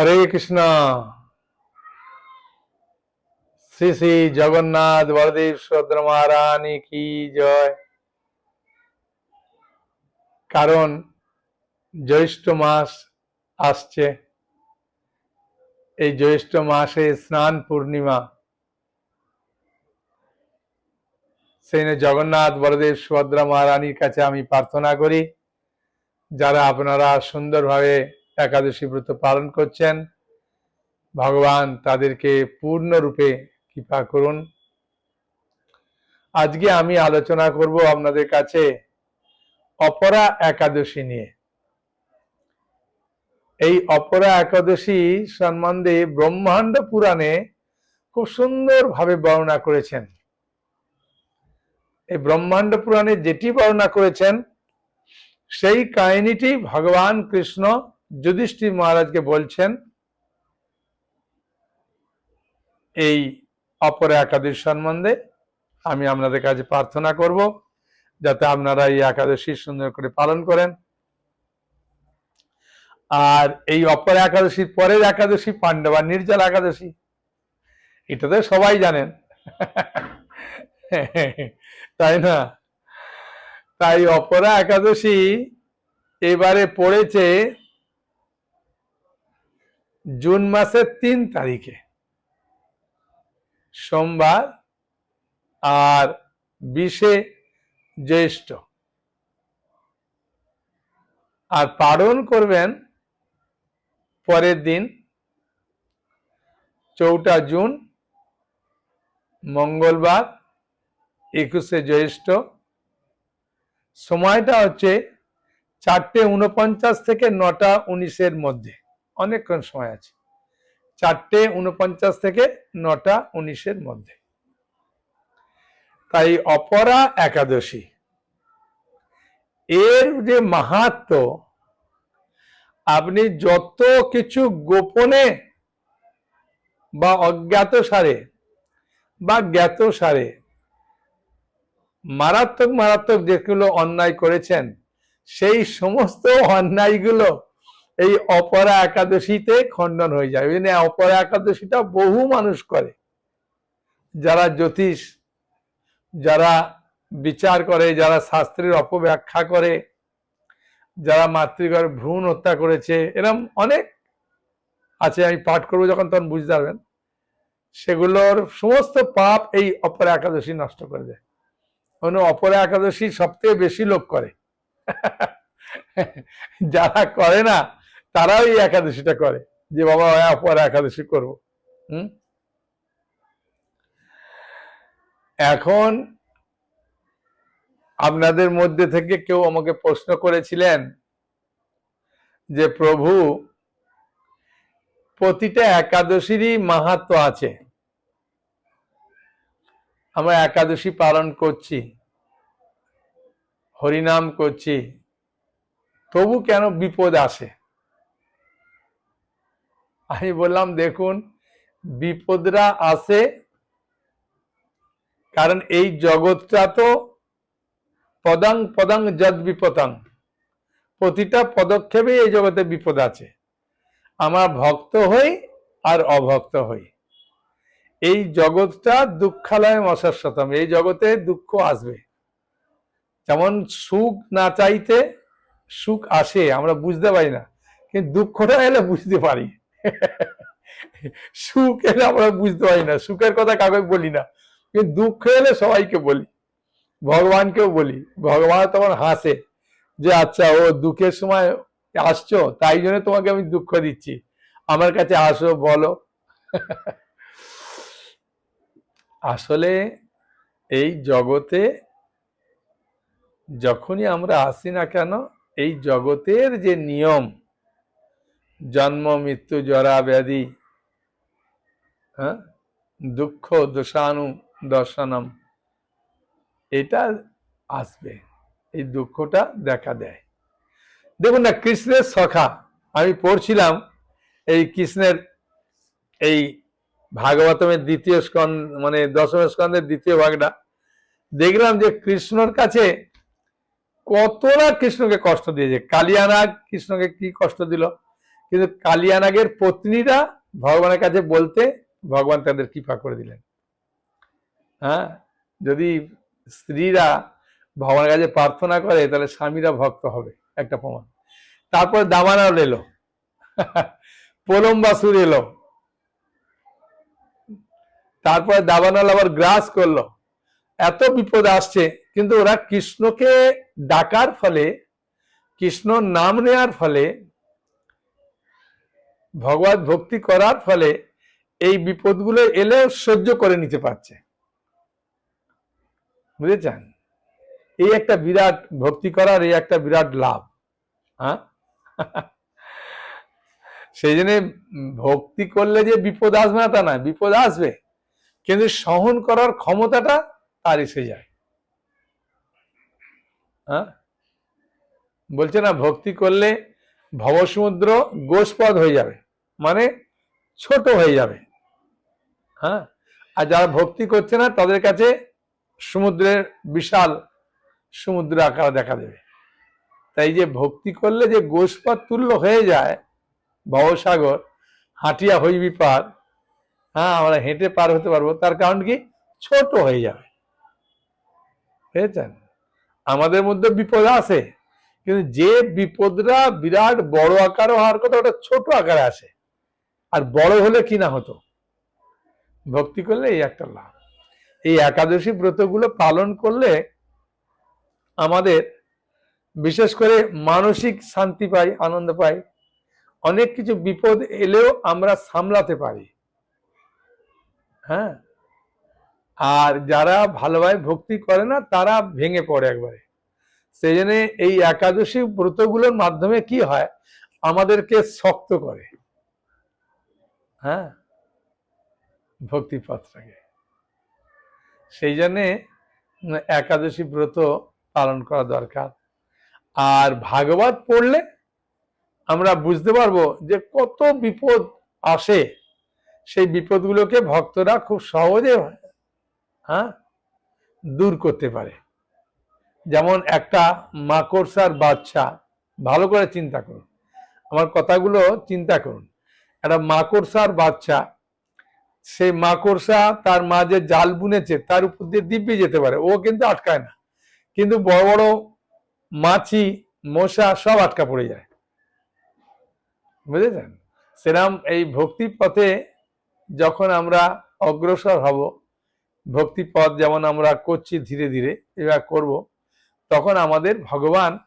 হরে কৃষ্ণ। শ্রী শ্রী জগন্নাথ বলদেব সুভদ্র মহারানী কি জয়। কারণ জ্যৈষ্ঠ মাস আসছে। এই জ্যৈষ্ঠ মাসে স্নান পূর্ণিমা। সেই জগন্নাথ বলদেব সুভদ্রা মহারানীর কাছে আমি প্রার্থনা করি, যারা আপনারা সুন্দরভাবে একাদশী ব্রত পালন করছেন। ভগবান তাদেরকে পূর্ণরূপে কৃপা করুন। আজকে আমি আলোচনা করব আপনাদের কাছে অপরা একাদশী নিয়ে। এই অপরা একাদশী সম্বন্ধে ব্রহ্মাণ্ড পুরাণে খুব সুন্দরভাবে বর্ণনা করেছেন। এই ব্রহ্মাণ্ড পুরাণে যেটি বর্ণনা করেছেন, সেই কাহিনীটি ভগবান কৃষ্ণ যুধিষ্ঠির মহারাজকে বলছেন, এই অপর একাদশী সম্বন্ধে আমি আপনাদের কাছে প্রার্থনা করব, যাতে আপনারা এই একাদশী সুন্দর করে পালন করেন। আর এই অপর একাদশীর পরের একাদশী, পাণ্ডবা নির্জল একাদশী, এটা তো সবাই জানেন। তাই না? তাই অপরা একাদশী এবারে পড়েছে জুন মাসের তিন তারিখে। সোমবার আর বিশে জ্যৈষ্ঠ। আর পালন করবেন পরের দিন চৌঠা জুন, মঙ্গলবার, একুশে জ্যৈষ্ঠ। সময়টা হচ্ছে চারটে উনপঞ্চাশ থেকে নটা উনিশের মধ্যে। অনেকক্ষণ সময় আছে। চারটে উনপঞ্চাশ থেকে নটা উনিশের মধ্যে। তাই অপরা একাদশী। এর যে মাহাত্ম, আপনি যত কিছু গোপনে বা অজ্ঞাত সারে বা জ্ঞাত সারে, মারাত্মক মারাত্মক যেগুলো অন্যায় করেছেন, সেই সমস্ত অন্যায়গুলো এই অপরা একাদশীতে খণ্ডন হয়ে যায়। ওই অপরা একাদশীটা বহু মানুষ করে। যারা জ্যোতিষ, যারা বিচার করে, যারা শাস্ত্রের অপব্যাখ্যা করে, যারা মাতৃগর ভ্রূণ হত্যা করেছে, এরম অনেক আছে। আমি পাঠ করব যখন, তখন বুঝতে পারবেন। সেগুলোর সমস্ত পাপ এই অপরা একাদশী নষ্ট করে দেয়। অন্য অপরা একাদশী সব থেকে বেশি লোক করে। যারা করে না তারাও এই একাদশীটা করে। যে বাবা অপরা একাদশী করব। হুম? এখন আপনাদের মধ্যে থেকে কেউ আমাকে প্রশ্ন করেছিলেন যে, প্রভু, প্রতিটা একাদশীরই মাহাত্ম আছে। আমরা একাদশী পালন করছি, হরিনাম করছি, তবু কেন বিপদ আসে? আমি বললাম, দেখুন, বিপদরা আসে কারণ এই জগৎটা তো পদাং পদাং যদ বিপদাং। প্রতিটা পদক্ষেপে এই জগতে বিপদ আছে। আমরা ভক্ত হই আর অভক্ত হই। এই জগৎটা দুঃখালয় মশাশ্বতম, এই জগতে দুঃখ আসবে। যেমন সুখ না চাইতে সুখ আসে, আমরা বুঝতে পারি না, কিন্তু দুঃখটা এলে বুঝতে পারি। সুখ এলে আমরা বুঝতে পারি না। সুখের কথা কাউকে বলি না। কিন্তু দুঃখ এলে সবাইকে বলি। ভগবানকেও বলি। ভগবান তখন হাসে যে আচ্ছা ও দুঃখের সময় আসছো, তাই জন্য তোমাকে আমি দুঃখ দিচ্ছি। আমার কাছে আসো, বলো। আসলে এই জগতে যখনই আমরা আসি না কেন, এই জগতের যে নিয়ম জন্ম, মৃত্যু, জরা, ব্যাধি হ্যাঁ? দুঃখ, দোষানু, দর্শনম। এটা আসবে। এই দুঃখটা দেখা দেয়। দেখুন না, কৃষ্ণের সখা, আমি পড়ছিলাম এই কৃষ্ণের এই ভাগবতমের দ্বিতীয় স্কন্ধ মানে দশম স্কন্ধের দ্বিতীয় ভাগটা। দেখলাম যে কৃষ্ণর কাছে কত না কৃষ্ণকে কষ্ট দিয়েছে। কালিয়ানাগ কৃষ্ণকে কি কষ্ট দিল? কিন্তু কালিয়ানাগের পত্নীরা ভগবানের কাছে বলতে ভগবান তাদের কৃপা করে দিলেন। হ্যাঁ? যদি স্ত্রীরা ভগবানের কাছে প্রার্থনা করে, তাহলে স্বামীরা ভক্ত হবে, একটা প্রমাণ। তারপর দামানাল এলো। পোলম্বাসুর এলো। তারপরে দাবানাল আবার গ্রাস করল। এত বিপদ আসছে, কিন্তু ওরা কৃষ্ণকে ডাকার ফলে কৃষ্ণ নাম নেওয়ার ফলে ভগবত ভক্তি করার ফলে এই বিপদগুলো এলেও সহ্য করে নিতে পারছে। বুঝেছেন? এই একটা বিরাট ভক্তি করার, এই একটা বিরাট লাভ হ্যাঁ? সেই জন্য ভক্তি করলে যে বিপদ আসবে না তা না বিপদ আসবে। কিন্তু সহন করার ক্ষমতাটা তার এসে যায়। হ্যাঁ? বলছে না, ভক্তি করলে ভবসমুদ্র গোষ্পদ হয়ে যাবে। মানে ছোট হয়ে যাবে। হ্যাঁ? আর যারা ভক্তি করছে না, তাদের কাছে সমুদ্রের বিশাল সমুদ্র আকার দেখা দেবে। তাই যে ভক্তি করলে যে গোষ্পদ তুল্য হয়ে যায়, ভবসাগর, হাঁটিয়া হইবি পার হ্যাঁ আমরা হেঁটে পার হতে পারব, তার কারণ কি? ছোট হয়ে যাবে। বুঝেছেন? আমাদের মধ্যে বিপদ আছে। কিন্তু যে বিপদটা বিরাট বড় আকারে হওয়ার কথা, ওটা ছোট আকারে আসে। আর বড় হলে কি না হতো? ভক্তি করলে এই একটা লাভ। এই একাদশী ব্রতগুলো পালন করলে আমাদের বিশেষ করে মানসিক শান্তি পাই, আনন্দ পাই। অনেক কিছু বিপদ এলেও আমরা সামলাতে পারি। হ্যাঁ? আর যারা ভালোভাবে ভক্তি করে না, তারা ভেঙে পড়ে একবারে। সেই জন্য এই একাদশী ব্রতগুলোর মাধ্যমে কি হয়? আমাদেরকে শক্ত করে। হ্যাঁ? ভক্তি পথটাকে সেই জন্যে একাদশী ব্রত পালন করা দরকার। আর ভাগবত পড়লে আমরা বুঝতে পারব যে কত বিপদ আসে। সেই বিপদগুলোকে ভক্তরা খুব সহজে হ্যাঁ? দূর করতে পারে। যেমন একটা মাকড়সার বাচ্চা, ভালো করে চিন্তা করুন। আমার কথাগুলো চিন্তা করুন। একটা মাকড়সার বাচ্চা সেই মাকড়সা তার মা যে জাল বুনেছে, তার উপর দিয়ে দিব্যি যেতে পারে, ও কিন্তু আটকায় না। কিন্তু বড় বড় মাছি, মশা সব আটকা পড়ে যায়। বুঝেছেন? সেরাম এই ভক্তি পথে যখন আমরা অগ্রসর হব ভক্তি পথ যেমন আমরা করছি ধীরে ধীরে, এবার করব। তখন আমাদের ভগবান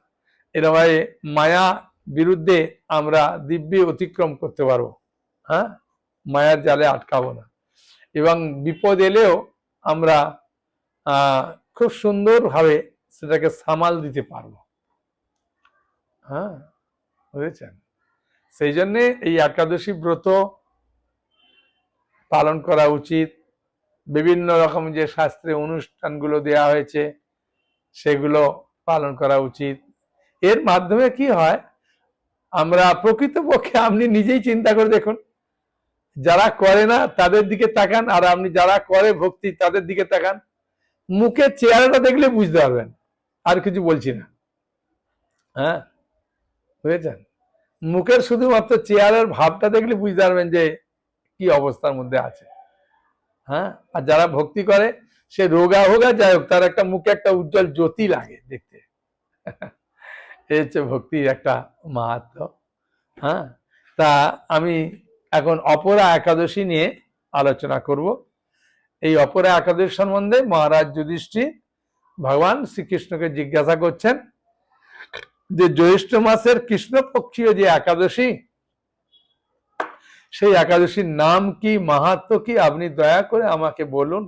এরকম মায়া বিরুদ্ধে আমরা দিব্যি অতিক্রম করতে পারব। হ্যাঁ? মায়ার জালে আটকাবো না। এবং বিপদ এলেও আমরা খুব সুন্দরভাবে সেটাকে সামাল দিতে পারব। হ্যাঁ? বুঝেছেন? সেই জন্যে এই একাদশী ব্রত পালন করা উচিত। বিভিন্ন রকম যে শাস্ত্রে অনুষ্ঠানগুলো দেয়া হয়েছে সেগুলো পালন করা উচিত। এর মাধ্যমে কি হয়, আমরা প্রকৃতপক্ষে আপনি নিজেই চিন্তা করে দেখুন, যারা করে না তাদের দিকে তাকান, আর আপনি যারা করে ভক্তি তাদের দিকে তাকান। মুখের চেহারাটা দেখলে বুঝতে পারবেন, আর কিছু বলছি না। হ্যাঁ বুঝেছেন? মুখের শুধুমাত্র চেয়ারের ভাবটা দেখলে বুঝতে পারবেন যে কি অবস্থার মধ্যে আছে। হ্যাঁ আর যারা ভক্তি করে সে রোগা হোগা যাই হোক, তার একটা মুখে একটা উজ্জ্বল জ্যোতি লাগে দেখতে। এই হচ্ছে ভক্তির একটা মাহাত্ম। হ্যাঁ? তা আমি এখন অপরা একাদশী নিয়ে আলোচনা করব। এই অপরা একাদশী সম্বন্ধে মহারাজ যুধিষ্ঠির ভগবান শ্রীকৃষ্ণকে জিজ্ঞাসা করছেন যে জ্যৈষ্ঠ মাসের কৃষ্ণপক্ষীয় যে একাদশী, সেই একাদশীর নাম কি, মাহাত্ম কি? আপনি দয়া করে আমাকে বলুন।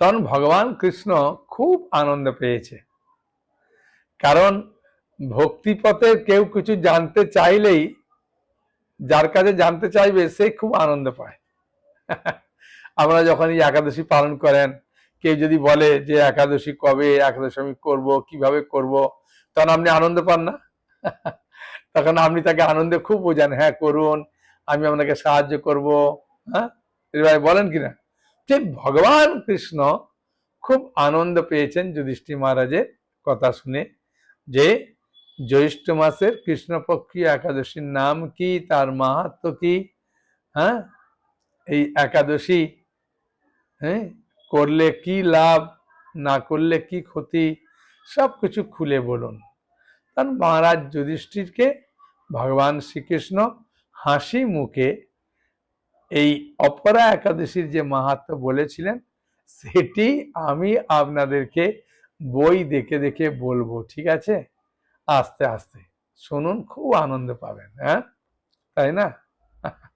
তখন ভগবান কৃষ্ণ খুব আনন্দ পেয়েছে। কারণ ভক্তিপথে কেউ কিছু জানতে চাইলেই, যার কাছে জানতে চাইবে, সে খুব আনন্দ পায়। আমরা যখন এই একাদশী পালন করেন, কেউ যদি বলে যে, একাদশী কবে? একাদশী আমি করব, কীভাবে করব? তখন আপনি আনন্দ পান না? তখন আপনি তাকে আনন্দে খুব বোঝান হ্যাঁ করুন, আমি আপনাকে সাহায্য করব। হ্যাঁ? ভাই বলেন কিনা? ঠিক ভগবান কৃষ্ণ খুব আনন্দ পেয়েছেন যুধিষ্ঠি মহারাজের কথা শুনে যে জ্যৈষ্ঠ মাসের কৃষ্ণপক্ষীয় একাদশীর নাম কি, তার মাহাত্ম কি? হ্যাঁ? এই একাদশী হ্যাঁ? করলে কি লাভ, না করলে কি ক্ষতি? সব কিছু খুলে বলুন। তখন মহারাজ যুধিষ্ঠিরকে ভগবান শ্রীকৃষ্ণ হাসি মুখে এই অপরা একাদশীর যে মাহাত্ম বলেছিলেন, সেটি আমি আপনাদেরকে বই দেখে দেখে বলব, ঠিক আছে? আস্তে আস্তে। শুনুন, খুব আনন্দ পাবেন হ্যাঁ? তাই না?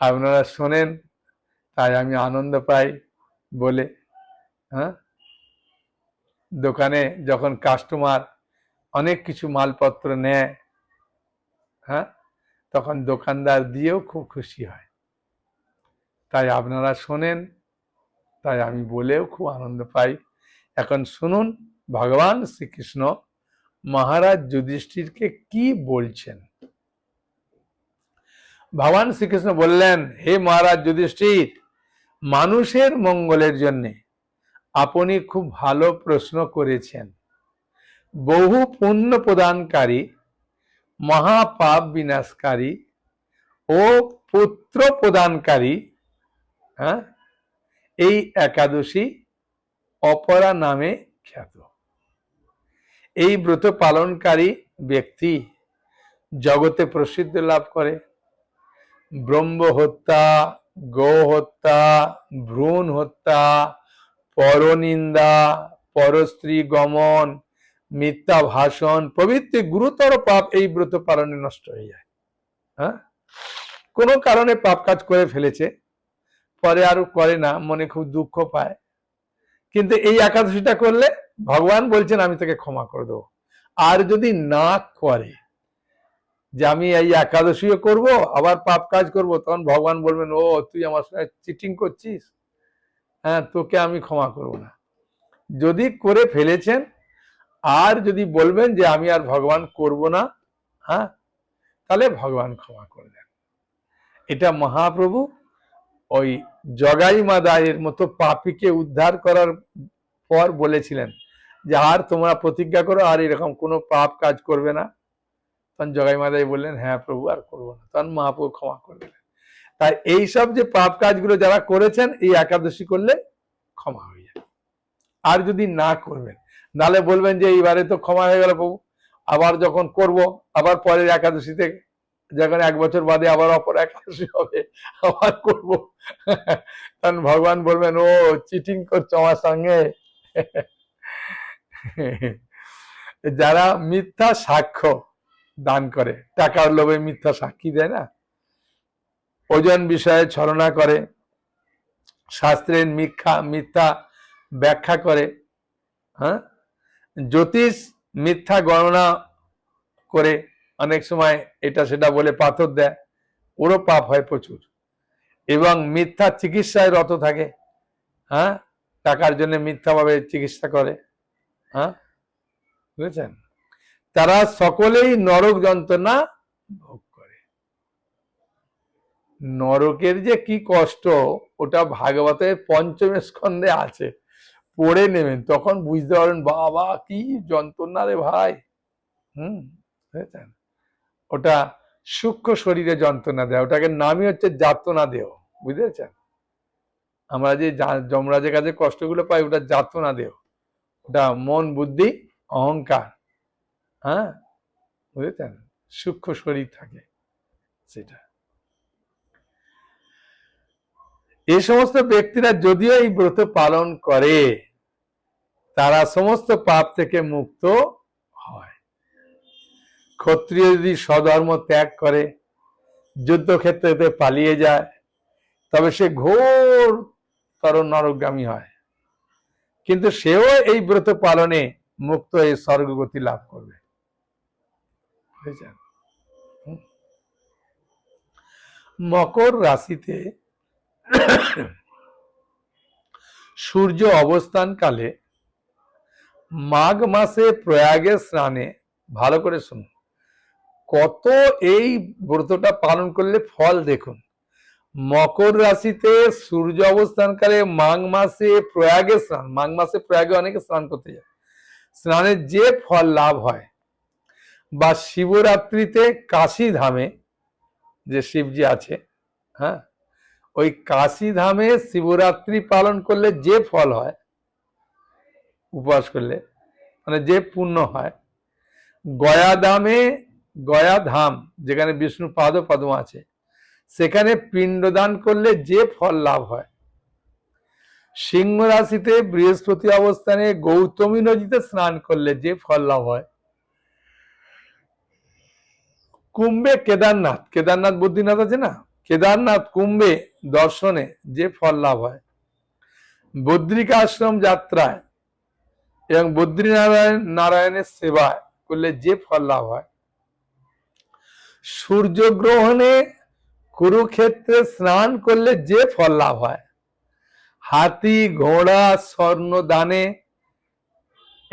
আপনারা শোনেন, তাই আমি আনন্দ পাই বলে হ্যাঁ? দোকানে যখন কাস্টমার অনেক কিছু মালপত্র নেয় হ্যাঁ? তখন দোকানদার দিয়েও খুব খুশি হয়। তাই আপনারা শোনেন, তাই আমি বলেও খুব আনন্দ পাই। এখন শুনুন, ভগবান শ্রীকৃষ্ণ মহারাজ যুধিষ্ঠিরকে কি বলছেন? ভগবান শ্রীকৃষ্ণ বললেন, হে মহারাজ যুধিষ্ঠির, মানুষের মঙ্গলের জন্যে আপনি খুব ভালো প্রশ্ন করেছেন। বহু পুণ্য প্রদানকারী, মহাপাপ বিনাশকারী ও পুত্র প্রদানকারী হ্যাঁ? এই একাদশী অপরা নামে খ্যাত। এই ব্রত পালনকারী ব্যক্তি জগতে প্রসিদ্ধ লাভ করে। ব্রহ্ম হত্যা, গো হত্যা, ভ্রূণ হত্যা, পরনিন্দা, পরস্ত্রী গমন, মিথ্যা ভাষণ, প্রভৃতি গুরুতর পাপ এই ব্রত পালনে নষ্ট হয়ে যায়। হ্যাঁ? কোনো কারণে পাপ কাজ করে ফেলেছে। পরে আর করে না, মনে খুব দুঃখ পায়। কিন্তু এই একাদশীটা করলে ভগবান বলছেন, আমি তাকে ক্ষমা করে দেবো। আর যদি না করে, যে আমি এই একাদশীও করব, আবার পাপ কাজ করব, তখন ভগবান বলবেন, ও, তুই আমার সঙ্গে চিটিং করছিস? হ্যাঁ তোকে আমি ক্ষমা করব না। যদি করে ফেলেছেন, আর যদি বলবেন যে, আমি আর ভগবান করব না হ্যাঁ তাহলে ভগবান ক্ষমা করে দেন। এটা মহাপ্রভু ওই জগাই মাদায়ের মতো পাপিকে উদ্ধার করার পর বলেছিলেন যে, আর তোমরা প্রতিজ্ঞা করো, আর এরকম কোনো পাপ কাজ করবে না। তখন জগাই মাদাই বললেন হ্যাঁ প্রভু, আর করব না। তখন মহাপ্রভু ক্ষমা করে দিলেন। তাই এইসব যে পাপ কাজগুলো যারা করেছেন, এই একাদশী করলে ক্ষমা হয়ে যাবে। আর যদি না করবেন নালে বলবেন যে, এইবারে তো ক্ষমা হয়ে গেল প্রভু। আবার যখন করব, আবার পরের একাদশীতে যখন এক বছর বাদে আবার অপর একাদশী হবে, আবার করব। তখন ভগবান বলবেন, ও চিটিং করছ আমার সঙ্গে। যারা মিথ্যা সাক্ষ্য দান করে, টাকার লোভে মিথ্যা সাক্ষী দেয় না? ওজন বিষয়ে ছলনা করে, শাস্ত্রের মিথ্যা মিথ্যা ব্যাখ্যা করে হ্যাঁ? জ্যোতিষ মিথ্যা গণনা করে অনেক সময় এটা সেটা বলে পাথর দেয়, ওরও পাপ হয় প্রচুর। এবং মিথ্যা চিকিৎসায় রত থাকে হ্যাঁ? টাকার জন্য মিথ্যাভাবে চিকিৎসা করে হ্যাঁ? বুঝেছেন? তারা সকলেই নরক যন্ত্রণা ভোগ করে। নরকের যে কি কষ্ট, ওটা ভাগবতের পঞ্চম স্কন্ধে আছে। পড়ে নেবেন, তখন বুঝতে পারবেন, বাবা, কি যন্ত্রণা রে ভাই। হুম, বুঝেছেন? ওটা সূক্ষ্ম শরীরে যন্ত্রণা দেয়। ওটাকে নামই হচ্ছে যাতনা দেহ, বুঝেছেন? আমরা যে যমরাজের কাছে কষ্টগুলো পাই, ওটা যাতনা দেহ। ওটা মন, বুদ্ধি, অহংকার হ্যাঁ? বুঝেছেন? সূক্ষ্ম শরীর থাকে সেটা। এই সমস্ত ব্যক্তিরা যদিও এই ব্রত পালন করে, তারা সমস্ত পাপ থেকে মুক্ত ক্ষত্রিয় যদি স্বধর্ম ত্যাগ করে যুদ্ধক্ষেত্রে পালিয়ে যায়, তবে সে ঘোর তর নরগামী হয়। কিন্তু সেও এই ব্রত পালনে মুক্ত হয়ে স্বর্গগতি লাভ করবে। মকর রাশিতে সূর্য অবস্থানকালে মাঘ মাসে প্রয়াগে স্নানে ভালো করে শুনুন। কত এই ব্রতটা পালন করলে ফল দেখুন? মকর রাশিতে সূর্য অবস্থানকালে মাঘ মাসে প্রয়াগে স্নান, মাঘ মাসে প্রয়াগে অনেকে স্নান করতে যায়। স্নানের যে ফল লাভ হয়। বা শিবরাত্রিতে কাশী ধামে যে শিবজি আছে হ্যাঁ? ওই কাশী ধামে শিবরাত্রি পালন করলে যে ফল হয়, উপবাস করলে মানে যে পুণ্য হয়, গয়া ধামে গয়া ধাম, যেখানে বিষ্ণু পাদ পদ্ম আছে, সেখানে পিণ্ডদান করলে যে ফল লাভ হয়। সিংহ রাশিতে বৃহস্পতি অবস্থানে গৌতমী নদীতে স্নান করলে যে ফল লাভ হয়। কুম্ভে কেদারনাথ কেদারনাথ বদ্রীনাথ আছে না? কেদারনাথ কুম্ভে দর্শনে যে ফল লাভ হয়। বদ্রিকা আশ্রম যাত্রায় এবং বদ্রীনারায়ণ নারায়ণের সেবায় করলে যে ফল লাভ হয়। সূর্যগ্রহণে কুরুক্ষেত্রে স্নান করলে যে ফল লাভ হয়? হাতি, ঘোড়া, স্বর্ণ দানে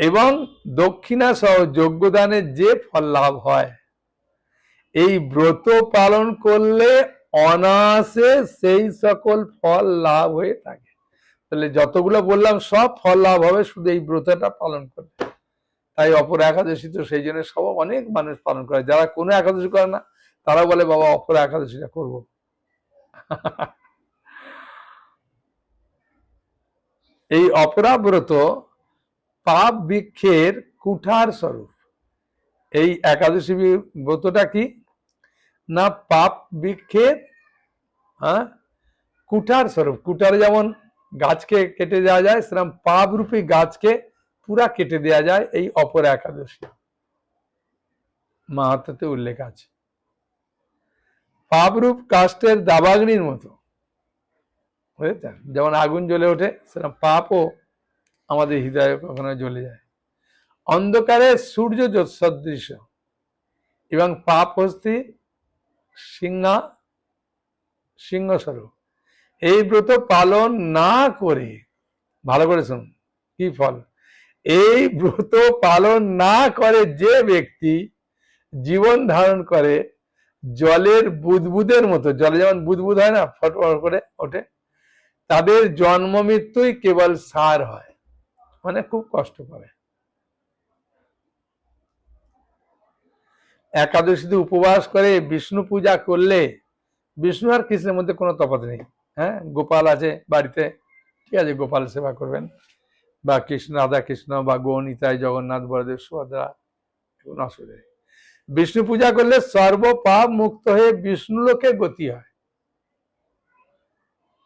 এবং দক্ষিণা সহ যজ্ঞদানে যে ফল লাভ হয়? এই ব্রত পালন করলে অনায়াসে সেই সকল ফল লাভ হয়ে থাকে। তাহলে যতগুলো বললাম, সব ফল লাভ হবে, শুধু এই ব্রতটা পালন করলে। তাই অপর একাদশী তো সেই জন্য সব অনেক মানুষ পালন করে। যারা কোনো একাদশী করে না, তারা বলে, বাবা, অপর একাদশীটা করব। এই অপরাব্রত পাপ বৃক্ষের কুঠার স্বরূপ। এই একাদশী ব্রতটা কি? না পাপ বৃক্ষের হ্যাঁ? কুঠার স্বরূপ। কুঠার যেমন গাছকে কেটে যাওয়া যায়, সেরকম পাপ রূপী গাছকে পুরা কেটে দেওয়া যায় এই অপর একাদশী। মাহাত্মাতে উল্লেখ আছে। পাপরূপ কাষ্টের দাবাগ্নির মতো। বুঝেছেন? যেমন আগুন জ্বলে ওঠে, সেরকম পাপও আমাদের হৃদয়ে কখনো জ্বলে যায়। অন্ধকারে সূর্য সদৃশ। এবং পাপ হস্তি সিংহা সিংহস্বরূপ। এই ব্রত পালন না করে ভালো করে শুনুন, কি ফল? এই ব্রত পালন না করে যে ব্যক্তি জীবন ধারণ করে, জলের বুদবুদের মতো, জলে যেমন বুদবুদ হয় না ফটফট করে ওঠে, তাদের জন্ম মৃত্যুই কেবল সার হয়। মানে খুব কষ্ট পাবে একাদশীতে উপবাস করে বিষ্ণু পূজা করলে, বিষ্ণু আর কৃষ্ণের মধ্যে কোনো তফাৎ নেই। হ্যাঁ গোপাল আছে বাড়িতে, ঠিক আছে গোপাল সেবা করবেন। বা কৃষ্ণ রাধা কৃষ্ণ বা গৌনিতাই জগন্নাথ, বলদেব, সুভদ্রা কোনো অসুবিধা বিষ্ণু পূজা করলে সর্বপাপ মুক্ত হয়ে বিষ্ণু লোকে গতি হয়।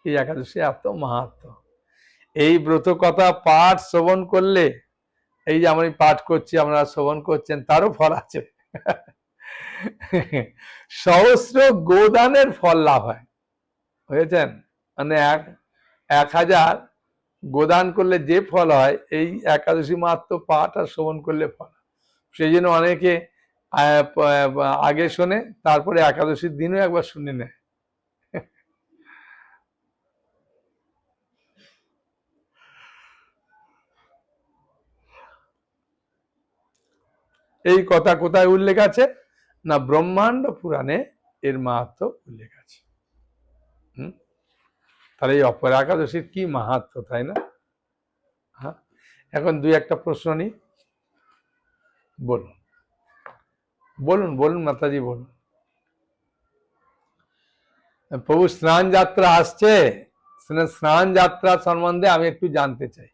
এই একাদশী এত মাহাত্ম। এই ব্রত কথা পাঠ শ্রবণ করলে, এই যে আমরা পাঠ করছি, আমরা শ্রবণ করছেন, তারও ফল আছে। সহস্র গোদানের ফল লাভ হয়। বুঝেছেন? মানে এক এক হাজার গোদান করলে যে ফল হয়, এই একাদশী মাত্র পাঠ আর শ্রবণ করলে ফল। সেই জন্য অনেকে আগে শোনে, তারপরে একাদশীর দিনও একবার শুনে নেয়। এই কথা কোথায় উল্লেখ আছে? না ব্রহ্মাণ্ড পুরাণে এর মাহাত্ম উল্লেখ আছে। হুম? তাহলে এই অপর একাদশীর কি মাহাত্ম, তাই না? হ্যাঁ এখন দুই একটা প্রশ্ন নিই। বলুন। বলুন বলুন মাতাজি, বলুন। প্রভু, স্নান যাত্রা আসছে। স্নান যাত্রা সম্বন্ধে আমি একটু জানতে চাই।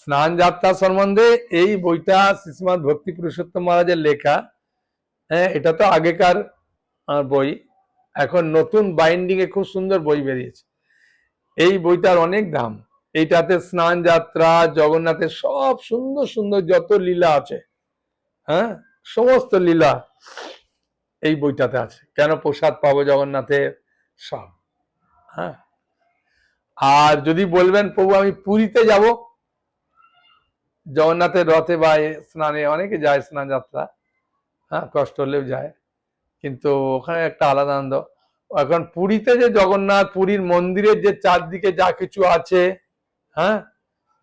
স্নান যাত্রা সম্বন্ধে এই বইটা শ্রীশ্রীমদ ভক্তি পুরুষোত্তম মহারাজের লেখা। হ্যাঁ এটা তো আগেকার বই। এখন নতুন বাইন্ডিং এ খুব সুন্দর বই বেরিয়েছে। এই বইটার অনেক দাম। এইটাতে স্নান যাত্রা, জগন্নাথের সব সুন্দর সুন্দর যত লীলা আছে হ্যাঁ? সমস্ত লীলা এই বইটাতে আছে। কেন প্রসাদ পাবো জগন্নাথের? সব হ্যাঁ? আর যদি বলবেন, প্রভু, আমি পুরীতে যাব? জগন্নাথের রথে বা স্নানে অনেকে যায় স্নান যাত্রা হ্যাঁ? কষ্ট হলেও যায়। কিন্তু ওখানে একটা আলাদা আনন্দ। এখন পুরীতে যে জগন্নাথ, পুরীর মন্দিরের যে চারদিকে যা কিছু আছে হ্যাঁ?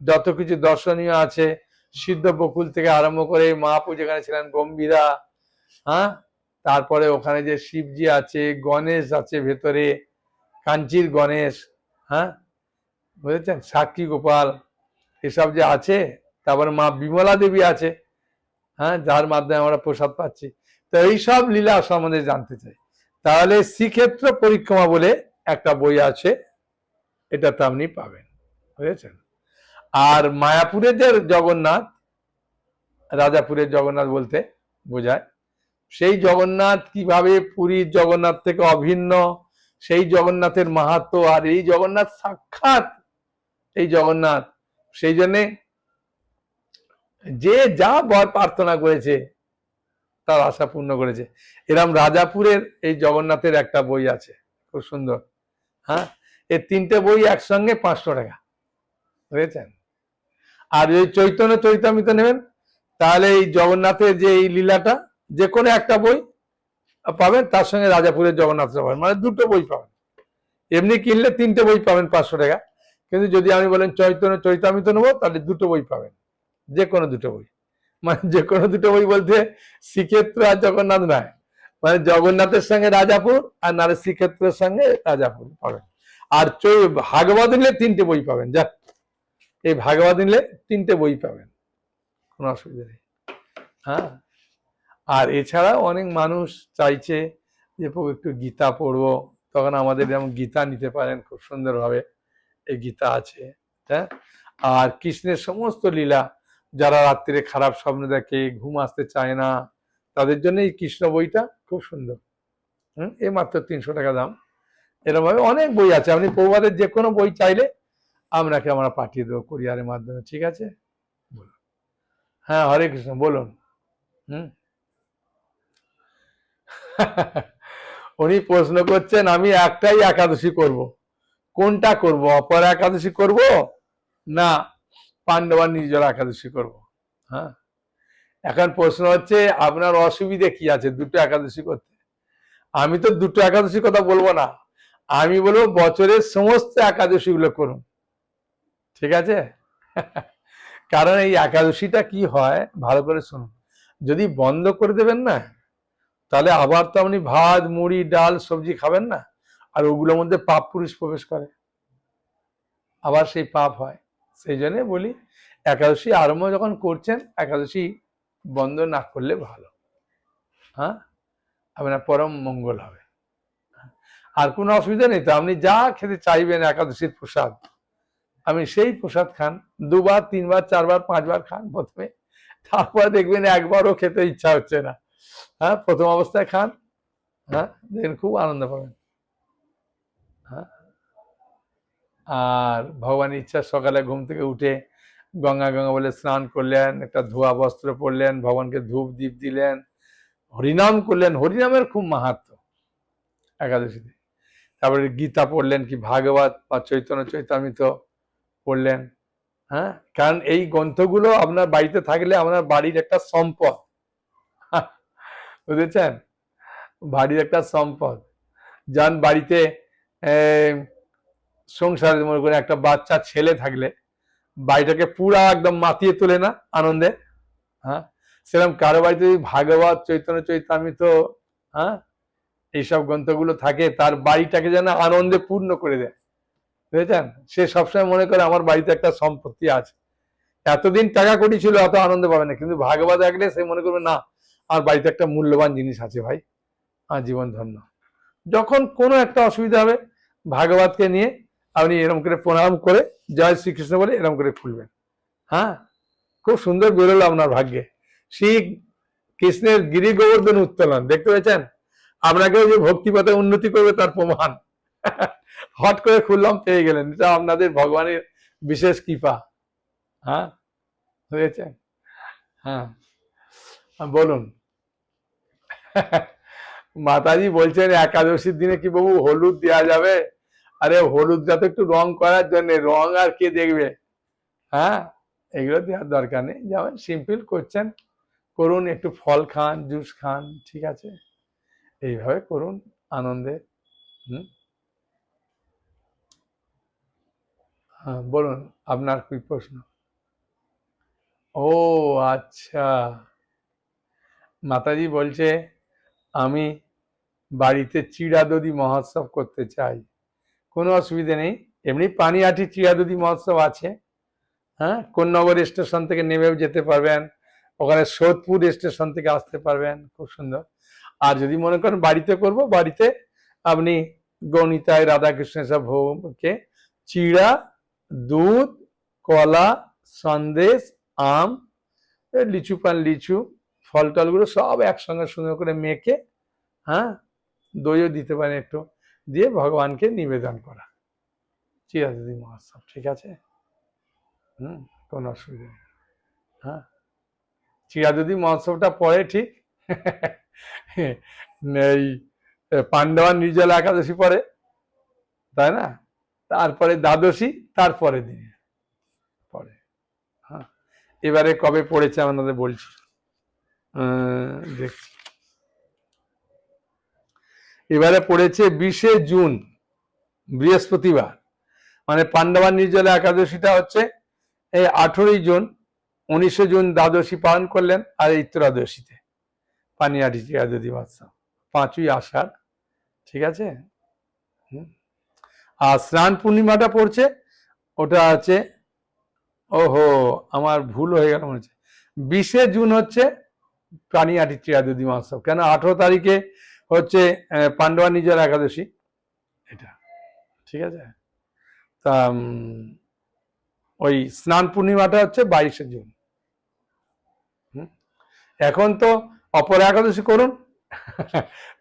যত কিছু দর্শনীয় আছে, সিদ্ধ বকুল থেকে আরম্ভ করে মহাপু যেখানে ছিলেন গম্ভীরা হ্যাঁ? তারপরে ওখানে যে শিবজি আছে, গণেশ আছে ভেতরে, কাঞ্চির গণেশ হ্যাঁ? বুঝেছেন? সাক্ষী গোপাল, এসব যে আছে, তারপরে মা বিমলা দেবী আছে হ্যাঁ? যার মাধ্যমে আমরা প্রসাদ পাচ্ছি। তো এইসব লীলা সম্বন্ধে জানতে চাই। তাহলে শ্রীক্ষেত্র পরিক্রমা বলে একটা বই আছে, এটা তো আপনি পাবেন, বুঝেছেন? আর মায়াপুরের যে জগন্নাথ, রাজাপুরের জগন্নাথ বলতে বোঝায়, সেই জগন্নাথ কীভাবে পুরীর জগন্নাথ থেকে অভিন্ন, সেই জগন্নাথের মাহাত্ম আর এই জগন্নাথ সাক্ষাৎ, এই জগন্নাথ, সেই জন্যে যে যা বর প্রার্থনা করেছে তার আশা পূর্ণ করেছে। এরম রাজাপুরের এই জগন্নাথের একটা বই আছে, খুব সুন্দর। হ্যাঁ? এই তিনটে বই একসঙ্গে পাঁচশো টাকা। বুঝেছেন? আর এই চৈতন্য চৈতামিত নেবেন? তাহলে এই জগন্নাথের যে এই লীলাটা, যে কোনো একটা বই পাবেন, তার সঙ্গে রাজাপুরের জগন্নাথ পাবেন মানে দুটো বই পাবেন। এমনি কিনলে তিনটে বই পাবেন পাঁচশো টাকা। কিন্তু যদি আমি বলেন চৈতন্য চৈতামিত নেব, তাহলে দুটো বই পাবেন। যে কোনো দুটো বই। মানে যে কোনো দুটো বই বলতে শ্রীক্ষেত্র আর জগন্নাথ নয় মানে জগন্নাথের সঙ্গে রাজাপুর আর নারে শ্রীক্ষেত্রের সঙ্গে রাজাপুর পাবেন। আর চৈ- ভাগবত নিলে তিনটে বই পাবেন যা এই ভাগবত নিলে তিনটে বই পাবেন। কোনো অসুবিধা নেই। হ্যাঁ? আর এছাড়া অনেক মানুষ চাইছে যে একটু গীতা পড়ব। তখন আমাদের যেমন গীতা নিতে পারেন, খুব সুন্দরভাবে। এই গীতা আছে হ্যাঁ? আর কৃষ্ণের সমস্ত লীলা যারা রাত্রিরে খারাপ স্বপ্ন দেখে, ঘুম আসতে চায় না, তাদের জন্য এই কৃষ্ণ বইটা খুব সুন্দর। হুম? এই মাত্র তিনশো টাকা দাম। এরকমভাবে অনেক বই আছে। আপনি প্রভাতের যে কোনো বই চাইলে আপনাকে আমরা পাঠিয়ে দেবো কুরিয়ারের মাধ্যমে, ঠিক আছে? বলুন। হ্যাঁ হরে কৃষ্ণ, বলুন। হুম? উনি প্রশ্ন করছেন, আমি একটাই একাদশী করব। কোনটা করব? অপরা একাদশী করব না পাণ্ডবা নিজের একাদশী করব হ্যাঁ? এখন প্রশ্ন হচ্ছে, আপনার অসুবিধে কি আছে দুটো একাদশী করতে? আমি তো দুটো একাদশী কথা বলব না। আমি বলব বছরের সমস্ত একাদশী গুলো করুন। ঠিক আছে? কারণ এই একাদশীটা কি হয়, ভালো করে শুনুন। যদি বন্ধ করে দেবেন না, তাহলে আবার তো আপনি ভাত, মুড়ি, ডাল, সবজি খাবেন না। আর ওগুলোর মধ্যে পাপ পুরুষ প্রবেশ করে। আবার সেই পাপ হয়। সেই জন্য বলি, একাদশী আরম্ভ যখন করছেন, একাদশী বন্ধ না করলে ভালো। হ্যাঁ? আপনার পরম মঙ্গল হবে। আর কোনো অসুবিধা নেই তো, আপনি যা খেতে চাইবেন একাদশীর প্রসাদ, আমি সেই প্রসাদ খান, দুবার, তিনবার, চারবার, পাঁচবার খান প্রথমে, তারপরে দেখবেন একবারও খেতে ইচ্ছা হচ্ছে না। হ্যাঁ? প্রথম অবস্থায় খান হ্যাঁ? দেখবেন খুব আনন্দ পাবেন হ্যাঁ আর ভগবানের ইচ্ছা, সকালে ঘুম থেকে উঠে গঙ্গা গঙ্গা বলে স্নান করলেন, একটা ধোয়া বস্ত্র পরলেন, ভগবানকে ধূপ, দীপ দিলেন, হরিনাম করলেন। হরিনামের খুব মাহাত্ম একাদশীতে। তারপরে গীতা পড়লেন কি ভাগবত বা চৈতন্য চৈতামিত পড়লেন হ্যাঁ? কারণ এই গ্রন্থগুলো আপনার বাড়িতে থাকলে আপনার বাড়ির একটা সম্পদ। বুঝেছেন? বাড়ির একটা সম্পদ। যান বাড়িতে সংসারে মনে করে একটা বাচ্চা ছেলে থাকলে বাড়িটাকে পুরা একদম মাতিয়ে তোলে না আনন্দে? হ্যাঁ? সেরকম কারও বাড়িতে যদি ভাগবত, চৈতন্য, চৈতামিত হ্যাঁ? এইসব গ্রন্থগুলো থাকে, তার বাড়িটাকে যেন আনন্দে পূর্ণ করে দেয়। বুঝেছেন? সে সবসময় মনে করে আমার বাড়িতে একটা সম্পত্তি আছে। এতদিন টাকা কোটি ছিল, অত আনন্দ পাবে না। কিন্তু ভাগবত দেখলে সে মনে করবে, না, আমার বাড়িতে একটা মূল্যবান জিনিস আছে ভাই। আর জীবন ধন্য। যখন কোনো একটা অসুবিধা হবে, ভাগবতকে নিয়ে আপনি এরকম করে প্রণাম করে জয় শ্রীকৃষ্ণ বলে এরকম করে খুলবেন। হ্যাঁ? খুব সুন্দর বেরোলো আপনার ভাগ্যে। শ্রী কৃষ্ণের গিরি গোবর্ধন উত্তোলন দেখতে পেয়েছেন? আপনাকেও যে ভক্তিপথে উন্নতি করবে তার প্রমাণ। হট করে খুললাম পেয়ে গেলেন। এটা আপনাদের ভগবানের বিশেষ কৃপা। হ্যাঁ? হয়েছে হ্যাঁ। হ্যাঁ, বলুন। মাতাজি বলছেন একাদশীর দিনে কি বাবু হলুদ দেওয়া যাবে? আরে হলুদটা তো একটু রং করার জন্য রং আর কে দেখবে? হ্যাঁ এগুলো দেওয়ার দরকার নেই। যেমন সিম্পল করছেন করুন একটু ফল খান, জুস খান, ঠিক আছে? এইভাবে করুন আনন্দে। হুম? হ্যাঁ বলুন, আপনার কি প্রশ্ন? ও আচ্ছা। মাতাজি বলছে, আমি বাড়িতে চিড়াদদি মহোৎসব করতে চাই। কোনো অসুবিধে নেই। এমনি পানিহাটি চিড়াদদি মহোৎসব আছে। হ্যাঁ কোন্নগর স্টেশন থেকে নেমেও যেতে পারবেন। ওখানে সোদপুর স্টেশন থেকে আসতে পারবেন। খুব সুন্দর। আর যদি মনে করেন বাড়িতে করব, বাড়িতে আপনি গণিতায় রাধাকৃষ্ণ সব ভোগকে চিড়া, দুধ, কলা, সন্দেশ, আম, লিচু পান, লিচু ফল টলগুলো সব একসঙ্গে সুন্দর করে মেখে হ্যাঁ দইও দিতে পারেন একটু। দিয়ে ভগবানকে নিবেদন করা। চিরা দিদি মহোৎসব ঠিক আছে? হুম, কোনো অসুবিধা নেই। হ্যাঁ? চিরাদুদি মহোৎসবটা পরে ঠিক? এই পাণ্ডবা নির্জলা একাদশী পরে, তাই না? তারপরে দ্বাদশী তারপরে দিনে পরে। হ্যাঁ? এবারে কবে পড়েছে আপনাদের বলছি। দেখছি। এবারে পড়েছে বিশে জুন, বৃহস্পতিবার। মানে পাণ্ডবা নির্জলা একাদশীটা হচ্ছে এই আঠেরোই জুন, উনিশে জুন দ্বাদশী পালন করলেন আর এই ত্রয়োদশীতে। পানিয়াটি ত্রিয়াদি বাদশাহ পাঁচই আষাঢ়, ঠিক আছে। আর স্নান পূর্ণিমাটা পড়ছে, ওটা আছে, ওহো, আমার ভুল হয়ে গেল মনে হচ্ছে। বিশে জুন হচ্ছে প্রাণী পানিয়াটি ত্রিয়াদি মহোৎসব কেন আঠেরো তারিখে হচ্ছে পাণ্ডবা নিজের একাদশী। এটা। ঠিক আছে? তা ওই স্নান পূর্ণিমাটা হচ্ছে বাইশে জুন। এখন তো অপর একাদশী করুন।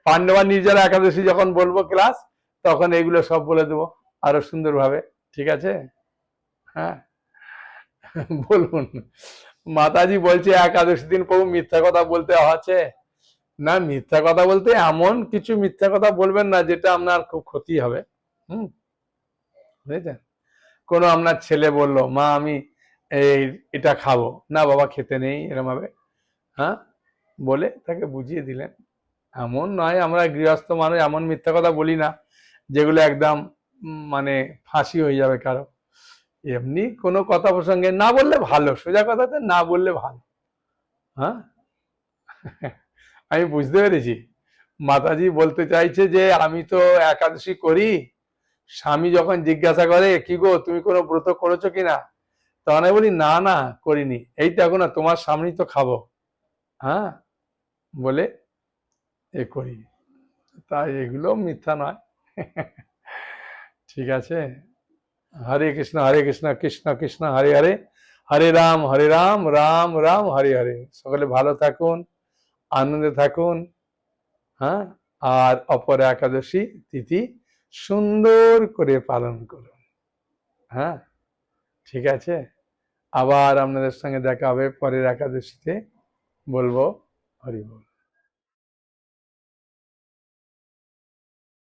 পাণ্ডবা নির্জলা একাদশী যখন বলব ক্লাস তখন এগুলো সব বলে দেবো আরও সুন্দরভাবে। ঠিক আছে? হ্যাঁ? বলুন। মাতাজি বলছে একাদশী দিন প্রভু মিথ্যা কথা বলতে আছে না, মিথ্যা কথা বলতে এমন কিছু মিথ্যা কথা বলবেন না যেটা আপনার খুব ক্ষতি হবে। হুম? বুঝেছেন? কোনো আপনার ছেলে বলল, মা, আমি এই, এটা খাব। না, বাবা, খেতে নেই এরম ভাবে হ্যাঁ? বলে তাকে বুঝিয়ে দিলেন। এমন নয়, আমরা গৃহস্থ মানুষ, এমন মিথ্যা কথা বলি না, যেগুলো একদম মানে ফাঁসি হয়ে যাবে কারও। এমনি কোনো কথা প্রসঙ্গে না বললে ভালো, সোজা কথাতে না বললে ভালো হ্যাঁ? আমি বুঝতে পেরেছি। মাতাজি বলতে চাইছে যে, আমি তো একাদশী করি। স্বামী যখন জিজ্ঞাসা করে, কি গো, তুমি কোনো ব্রত করেছ কিনা তখন আমি বলি, না না, করিনি। এই দেখো না, তোমার সামনেই তো খাব। হ্যাঁ? বলে, এ করি। তাই এগুলো মিথ্যা নয়। ঠিক আছে? হরে কৃষ্ণ হরে কৃষ্ণ কৃষ্ণ কৃষ্ণ, হরে হরে। হরে রাম হরে রাম রাম রাম, হরে হরে। সকলে ভালো থাকুন। আনন্দে থাকুন হ্যাঁ? আর অপর একাদশী তিথি সুন্দর করে পালন করুন হ্যাঁ? ঠিক আছে? আবার আপনাদের সঙ্গে দেখা হবে পরের একাদশীতে। বলব, হরি বল।